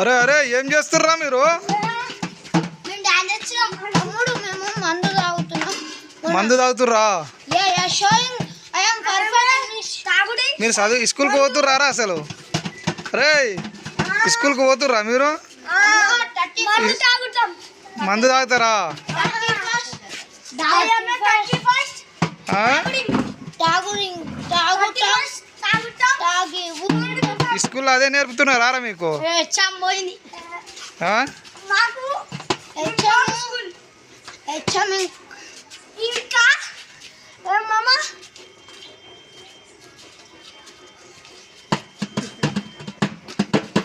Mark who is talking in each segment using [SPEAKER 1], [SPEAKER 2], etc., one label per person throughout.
[SPEAKER 1] అరే అరే ఏం చేస్తుర్రా మీరు?
[SPEAKER 2] మందు తాగుతున్నాం.
[SPEAKER 1] మందు తాగుతుర్రా?
[SPEAKER 2] Yeah yeah showing I am perfect తాగుడి.
[SPEAKER 1] మీరు చదువు స్కూల్కి పోతుర్రారా అసలు? రే స్కూల్కి పోతుర్రా మీరు?
[SPEAKER 2] మందు తాగుతాం.
[SPEAKER 1] మందు తాగుతారా?
[SPEAKER 2] తాగుతాం.
[SPEAKER 1] స్కూల్లో అదే నేర్పుతున్నారు ఆరా మీకు?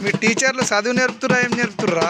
[SPEAKER 1] మీ టీచర్లు చదువు నేర్పుతురా ఏం నేర్పుతుర్రా?